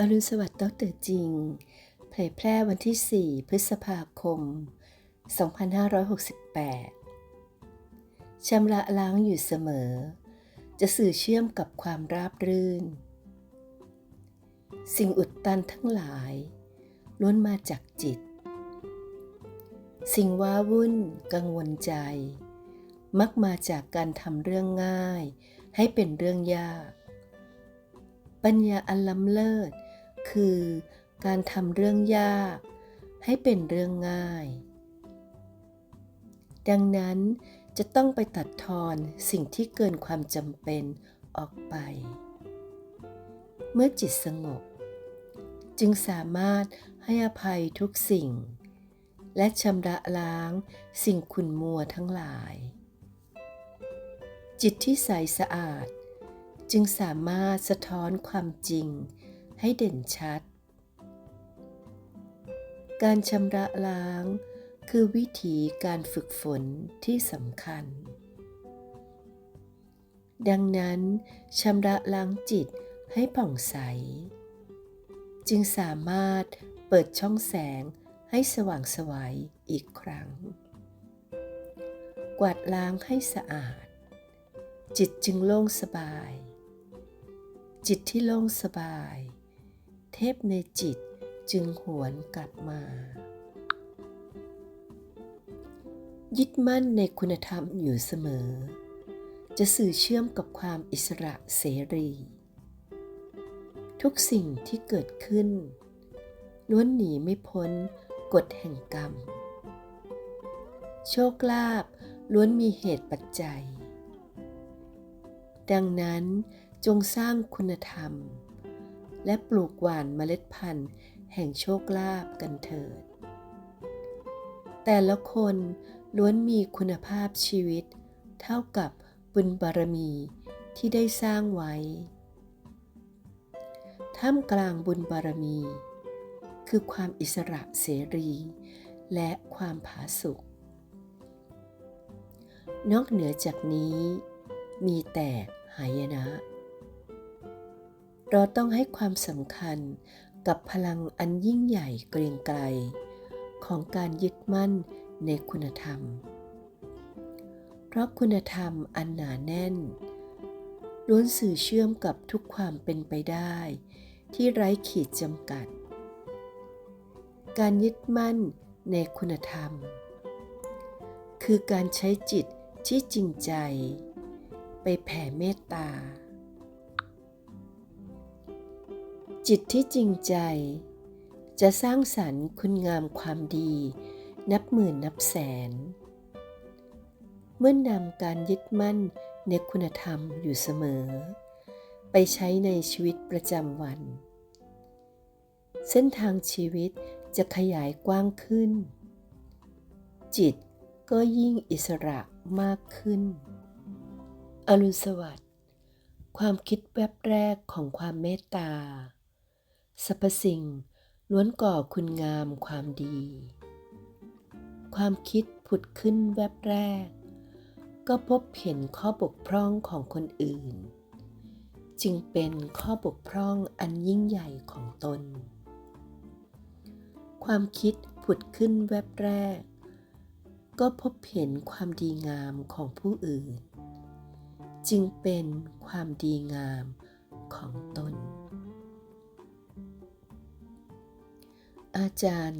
อรุณสวัสดิ์ดอกเตอรจริง เผยแพร่วันที่ 4 พฤษภาคม 2568 ชำระล้างอยู่เสมอ จะสื่อเชื่อมกับความราบรื่น สิ่งอุดตันทั้งหลาย ล้วนมาจากจิต สิ่งว้าวุ่น กังวลใจ มักมาจากการทำเรื่องง่าย ให้เป็นเรื่องยากปัญญาอันล้ำเลิศ คือ การทำเรื่องยาก ให้เป็นเรื่องง่าย ดังนั้นจะต้องไปตัดทอนสิ่งที่เกินความจำเป็นออกไป เมื่อจิตสงบ จึงสามารถให้อภัยทุกสิ่ง และชำระล้างสิ่งขุ่นมัวทั้งหลาย จิตที่ใสสะอาด จึงสามารถสะท้อนความจริง ให้เด่นชัด การชำระล้างคือวิธีการฝึกฝนที่สำคัญ ดังนั้นชำระล้างจิตให้ผ่องใส จึงสามารถเปิดช่องแสงให้สว่างสวัยอีกครั้ง กวาดล้างให้สะอาด จิตจึงโล่งสบาย จิตที่โล่งสบาย เทพในจิตจึงหวนกลับมา ยึดมั่นในคุณธรรมอยู่เสมอ จะสื่อเชื่อมกับความอิสระเสรี ทุกสิ่งที่เกิดขึ้นล้วนหนีไม่พ้นกฎแห่งกรรม โชคลาภล้วนมีเหตุปัจจัย ดังนั้นจงสร้างคุณธรรม และปลูกหว่านเมล็ดพันธุ์ แห่งโชคลาภกันเถิด แต่ละคนล้วนมีคุณภาพชีวิต เท่ากับบุญบารมีที่ได้สร้างไว้ ท่ามกลางบุญบารมี คือความอิสระเสรี และความผาสุกนอกเหนือจากนี้มีแต่หายนะ เราต้องให้ความสำคัญกับพลังอันยิ่งใหญ่เกรียงไกรของการยึดมั่นในคุณธรรม เพราะคุณธรรมอันหนาแน่นล้วนสื่อเชื่อมกับทุกความเป็นไปได้ ที่ไร้ขีดจำกัด การยึดมั่นในคุณธรรม คือการใช้จิตที่จริงใจ ไปแผ่เมตตา จิตที่จริงใจ จะสร้างสรรค์คุณงามความดี นับหมื่นนับแสน เมื่อนำการยึดมั่นในคุณธรรมอยู่เสมอ ไปใช้ในชีวิตประจำวัน เส้นทางชีวิตจะขยายกว้างขึ้น จิตก็ยิ่งอิสระมากขึ้น อรุณสวัสดิ์ความคิดแวบแรกของความเมตตา สรรพสิ่งล้วนก่อคุณงามความดี ความคิดผุดขึ้นแวบแรก ก็พบเห็นข้อบกพร่องของคนอื่น จึงเป็นข้อบกพร่องอันยิ่งใหญ่ของตน ความคิดผุดขึ้นแวบแรก ก็พบเห็นความดีงามของผู้อื่น จึงเป็นความดีงามของตน อาจาร